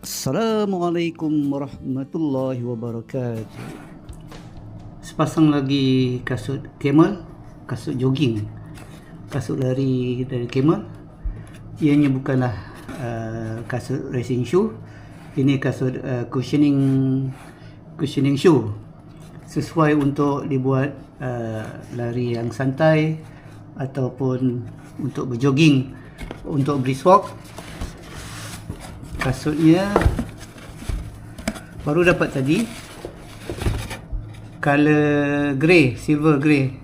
Assalamualaikum warahmatullahi wabarakatuh. Sepasang lagi kasut camel, kasut jogging, kasut lari dari camel. Ianya bukanlah uh, kasut racing shoe. Ini kasut uh, cushioning cushioning shoe. Sesuai untuk dibuat uh, lari yang santai ataupun untuk berjogging, untuk brisk walk kasutnya baru dapat tadi color grey silver grey.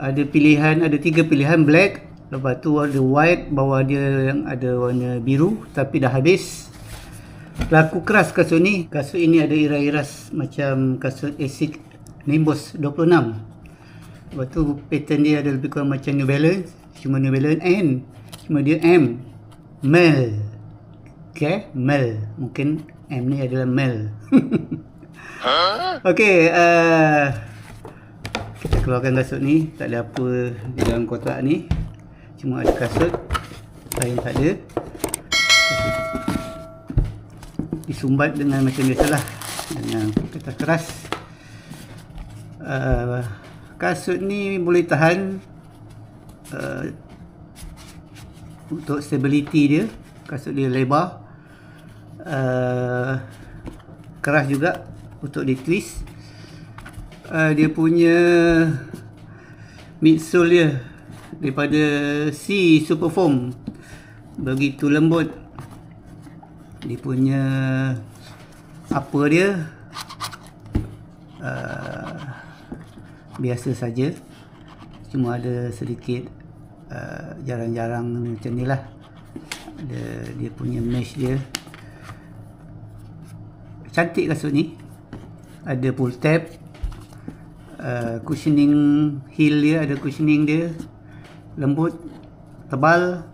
Ada pilihan ada tiga pilihan black lepas tu ada white bawah dia yang ada warna biru tapi dah habis. Laku keras kasut ni. Kasut ini ada iras-iras macam kasut Asics Nimbus 26 lepas tu pattern dia ada lebih kurang macam New Balance cuma New Balance N cuma dia M Mel Okay, Mel. Mungkin M ni adalah Mel. okay, uh, kita keluarkan kasut ni. Tak ada apa di dalam kotak ni. Cuma ada kasut. Lain tak ada. Disumbat dengan macam biasalah. Dengan kertas keras. Uh, kasut ni boleh tahan uh, untuk stability dia kasut dia lebar uh, keras juga untuk di twist uh, dia punya midsole dia daripada C super foam. Begitu lembut. Dia punya apa dia? Uh, biasa saja. Cuma ada sedikit uh, jarang-jarang macam ni lah. Ada dia punya mesh dia cantik kasut ni. Ada pull tab uh, cushioning heel dia ada cushioning dia lembut tebal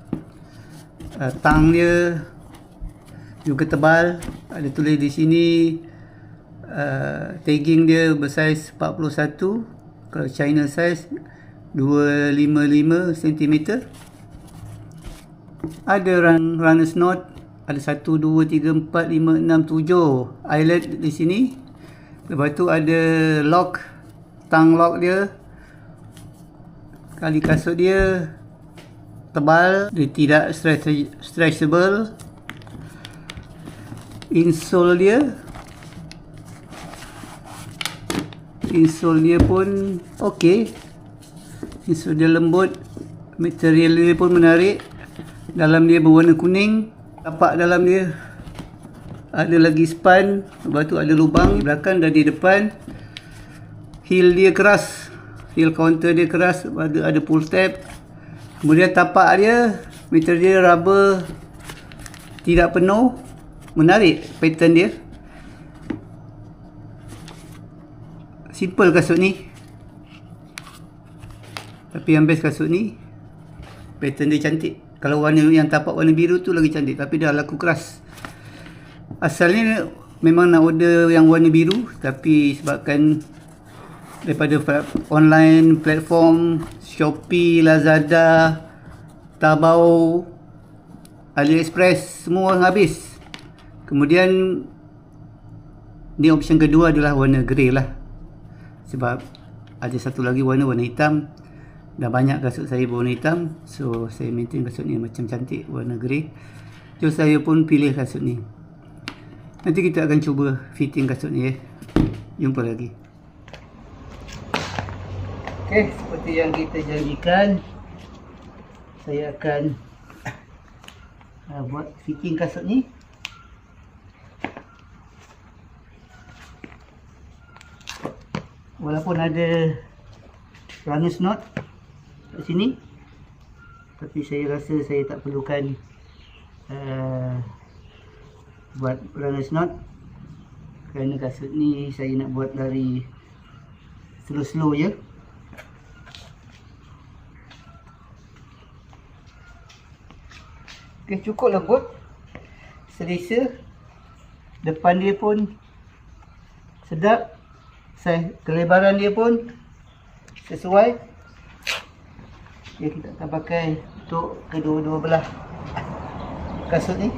uh, tang dia juga tebal. Ada tulis di sini uh, tagging dia bersaiz 41 kalau China size 255 cm ada run, runner's knot ada 1, 2, 3, 4, 5, 6, 7 eyelet di sini. Lepas tu ada lock tang lock dia. Kali kasut dia tebal dia tidak stretch, stretchable insole dia. Insole dia pun ok insole dia lembut. Material dia pun menarik. Dalam dia berwarna kuning tapak dalam dia ada lagi span lepas tu ada lubang di belakang dan di depan. Heel dia keras heel counter dia keras ada ada pull tab. Kemudian tapak dia meter dia rubber tidak penuh. Menarik pattern dia. Simple kasut ni. Tapi yang best kasut ni pattern dia cantik kalau warna yang tapak warna biru tu lagi cantik tapi dah laku keras. Asalnya memang nak order yang warna biru tapi sebabkan daripada online platform Shopee, Lazada, Taobao, AliExpress semua habis. Kemudian ni option kedua adalah warna grey lah. Sebab ada satu lagi warna warna hitam dah banyak kasut saya berwarna hitam so saya maintain kasut ni macam cantik warna grey. So saya pun pilih kasut ni. Nanti kita akan cuba fitting kasut ni eh jumpa lagi. Ok seperti yang kita janjikan saya akan uh, buat fitting kasut ni. Walaupun ada runner's knot kat sini. Tapi saya rasa saya tak perlukan uh, buat runner's knot. Kerana kasut ni saya nak buat lari slow-slow je. Ok cukup lembut selesa. Depan dia pun sedap. Saya kelebaran dia pun sesuai Okay, kita akan pakai untuk kedua-dua belah kasut ni.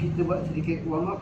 Kita buat sedikit warm up.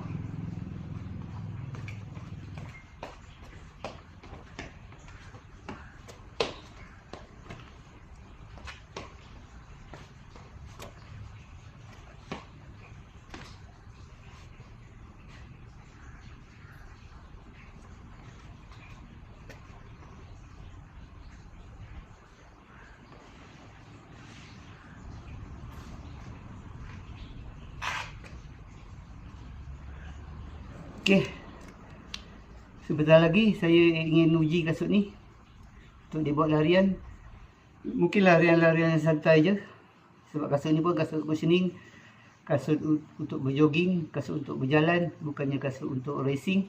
Okey. Sebentar lagi saya ingin uji kasut ni untuk dibuat larian. Mungkin larian-larian yang santai je. Sebab kasut ni pun kasut cushioning, kasut untuk berjoging, kasut untuk berjalan, bukannya kasut untuk racing.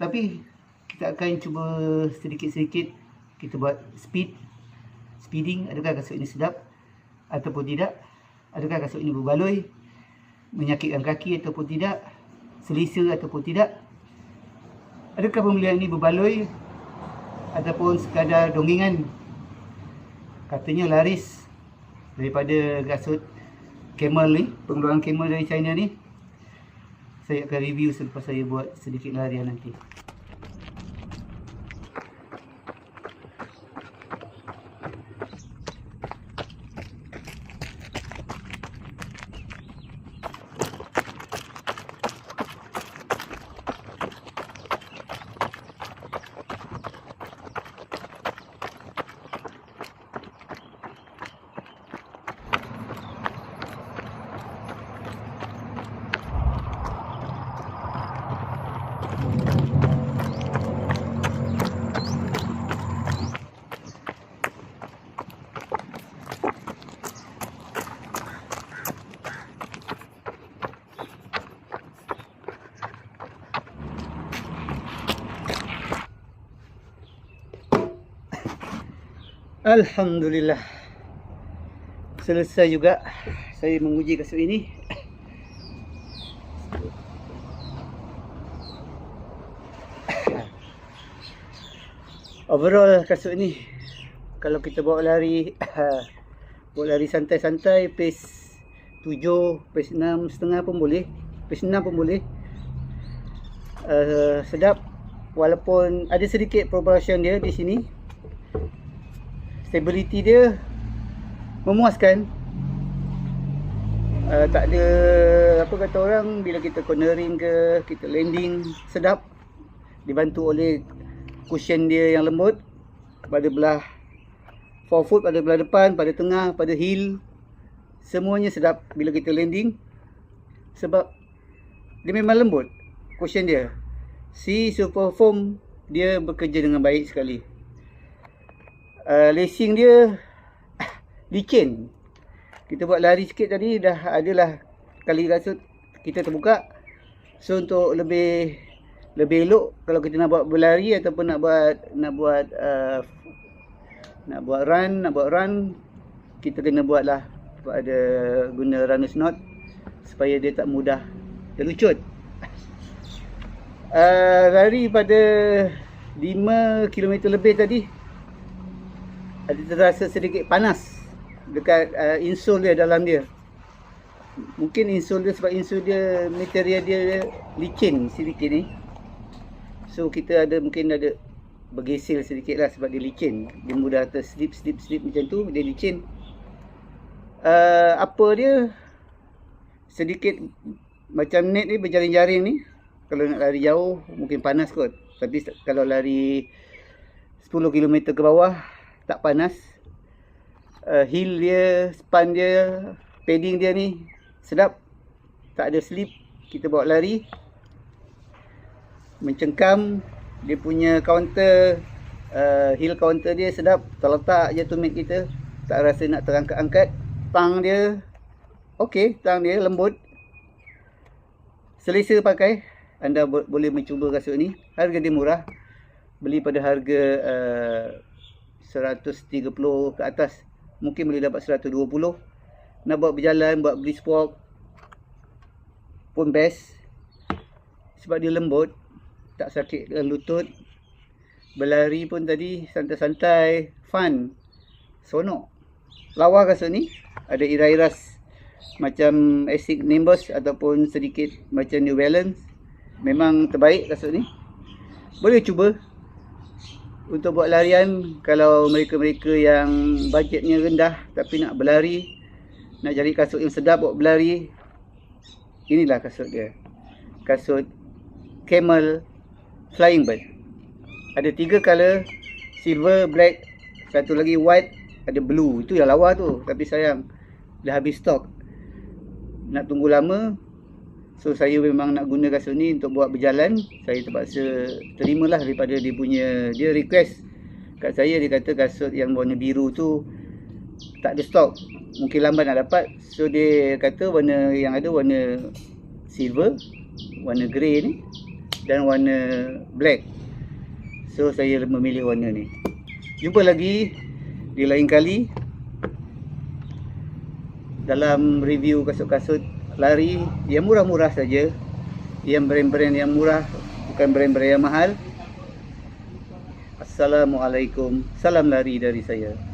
Tapi kita akan cuba sedikit-sedikit kita buat speed, speeding. Adakah kasut ini sedap ataupun tidak? Adakah kasut ini berbaloi, menyakitkan kaki ataupun tidak? Selesa ataupun tidak adakah pembelian ini berbaloi ataupun sekadar dongengan? Katanya laris daripada kasut camel ni pengeluaran camel dari China ni. Saya akan review selepas saya buat sedikit larian nanti Alhamdulillah. Selesai juga Saya menguji kasut ini. Overall kasut ini Kalau kita bawa lari Bawa lari santai-santai Pace 7 Pace 6 setengah pun boleh Pace 6 pun boleh. Uh, Sedap. Walaupun ada sedikit progression dia di sini stability dia memuaskan. Uh, tak ada apa kata orang bila kita cornering ke kita landing sedap dibantu oleh cushion dia yang lembut pada belah forefoot pada belah depan pada tengah pada heel semuanya sedap bila kita landing. Sebab dia memang lembut cushion dia. Si super foam dia bekerja dengan baik sekali uh, lacing dia licin. Kita buat lari sikit tadi dah adalah kali kasut kita terbuka. So untuk lebih lebih elok kalau kita nak buat berlari ataupun nak buat nak buat uh, nak buat run nak buat run kita kena buatlah pada guna runner's knot supaya dia tak mudah terlucut. Uh, lari pada 5 km lebih tadi ada terasa sedikit panas dekat uh, insole dia dalam dia. Mungkin insole dia sebab insole dia material dia licin sedikit ni. So kita ada mungkin ada bergesil sedikit lah sebab dia licin. Dia mudah terslip slip slip macam tu dia licin. Uh, apa dia sedikit macam net ni berjaring-jaring ni kalau nak lari jauh mungkin panas kot tapi kalau lari 10 km ke bawah tak panas. Uh, heel dia span dia padding dia ni sedap. Tak ada slip. Kita bawa lari. Mencengkam. Dia punya counter uh, heel counter dia sedap. Terletak je tumit kita. Tak rasa nak terangkat-angkat. Tang dia okey tang dia lembut. Selesa pakai. Anda boleh mencuba kasut ni. Harga dia murah. Beli pada harga uh, 130 ke atas. Mungkin boleh dapat 120 nak buat berjalan buat brisk walk pun best. Sebab dia lembut tak sakit lutut. Berlari pun tadi santai-santai fun sonok lawa kasut ni ada iras-iras macam Asics Nimbus ataupun sedikit macam New Balance. Memang terbaik kasut ni. Boleh cuba untuk buat larian kalau mereka-mereka yang bajetnya rendah tapi nak berlari nak cari kasut yang sedap buat berlari inilah kasut dia. Kasut camel flying bird. Ada tiga color silver black satu lagi white ada blue. Itu yang lawa tu tapi sayang dah habis stok nak tunggu lama So saya memang nak guna kasut ni untuk buat berjalan. Saya terpaksa terimalah daripada dia punya dia request kat saya dia kata kasut yang warna biru tu tak ada stok. Mungkin lambat nak dapat. So dia kata warna yang ada warna silver, warna grey ni dan warna black. So saya memilih warna ni. Jumpa lagi di lain kali dalam review kasut-kasut lari yang murah-murah saja. Yang brand-brand yang murah bukan brand-brand yang mahal. Assalamualaikum. Salam lari dari saya